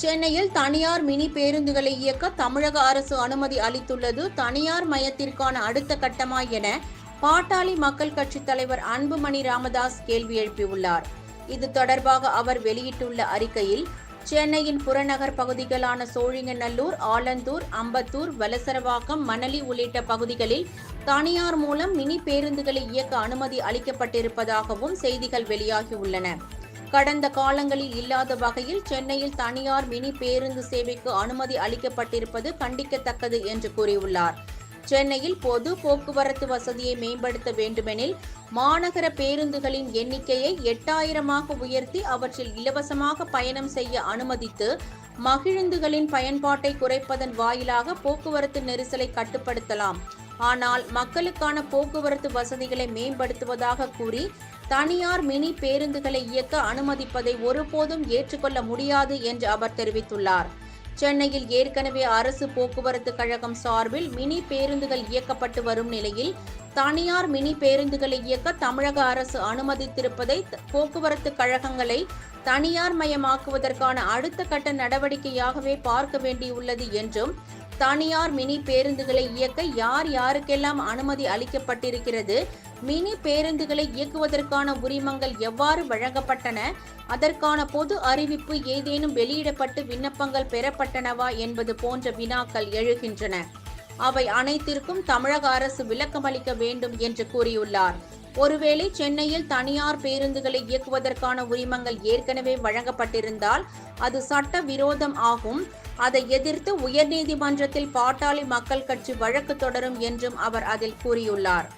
சென்னையில் தனியார் மினி பேருந்துகளை இயக்க தமிழக அரசு அனுமதி அளித்துள்ளது. தனியார் மயத்திற்கான அடுத்த கட்டமா என பாட்டாளி மக்கள் கட்சித் தலைவர் அன்புமணி ராமதாஸ் கேள்வி எழுப்பியுள்ளார். இது தொடர்பாக அவர் வெளியிட்டுள்ள அறிக்கையில் சென்னையின் புறநகர் பகுதிகளான சோழிங்கநல்லூர் ஆலந்தூர் அம்பத்தூர் வலசரவாக்கம் மணலி உள்ளிட்ட பகுதிகளில் தனியார் மூலம் மினி பேருந்துகளை இயக்க அனுமதி அளிக்கப்பட்டிருப்பதாகவும் செய்திகள் வெளியாகியுள்ளன கடந்த காலங்களில் இல்லாத வகையில் சென்னையில் தனியார் மினி பேருந்து சேவைக்கு அனுமதி அளிக்கப்பட்டிருப்பது கண்டிக்கத்தக்கது என்று கூறியுள்ளார். சென்னையில் பொது போக்குவரத்து வசதியை மேம்படுத்த வேண்டுமெனில் மாநகர பேருந்துகளின் எண்ணிக்கையை எட்டாயிரமாக உயர்த்தி அவற்றில் இலவசமாக பயணம் செய்ய அனுமதித்து மகிழுந்துகளின் பயன்பாட்டை குறைப்பதன் வாயிலாக போக்குவரத்து நெரிசலை கட்டுப்படுத்தலாம். ஆனால் மக்களுக்கான போக்குவரத்து வசதிகளை மேம்படுத்துவதாக கூறி தனியார் மினி பேருந்துகளை இயக்க அனுமதிப்பதை ஒருபோதும் ஏற்றுக்கொள்ள முடியாது என்று அவர் தெரிவித்துள்ளார். சென்னையில் ஏற்கனவே அரசு போக்குவரத்து கழகம் சார்பில் மினி பேருந்துகள் இயக்கப்பட்டு வரும் நிலையில் தனியார் மினி பேருந்துகளை இயக்க தமிழக அரசு அனுமதித்திருப்பதை போக்குவரத்து கழகங்களை தனியார் மயமாக்குவதற்கான அடுத்த கட்ட நடவடிக்கையாகவே பார்க்க வேண்டியுள்ளது என்றும் தனியார் மினி பேருந்துகளை இயக்க யார் யாருக்கெல்லாம் அனுமதி அளிக்கப்பட்டிருக்கிறது? மினி பேருந்துகளை இயக்குவதற்கான உரிமங்கள் எவ்வாறு வழங்கப்பட்டன? அதற்கான பொது அறிவிப்பு ஏதேனும் வெளியிடப்பட்டு விண்ணப்பங்கள் பெறப்பட்டனவா என்பது போன்ற வினாக்கள் எழுகின்றன. அவை அனைத்திற்கும் தமிழக அரசு விளக்கமளிக்க வேண்டும் என்று கூறியுள்ளார். ஒருவேளை சென்னையில் தனியார் பேருந்துகளை இயக்குவதற்கான உரிமங்கள் ஏற்கனவே வழங்கப்பட்டிருந்தால் அது சட்ட விரோதம் ஆகும். அதை எதிர்த்து உயர்நீதிமன்றத்தில் பாட்டாளி மக்கள் கட்சி வழக்கு தொடரும் என்றும் அவர் அதில் கூறியுள்ளார்.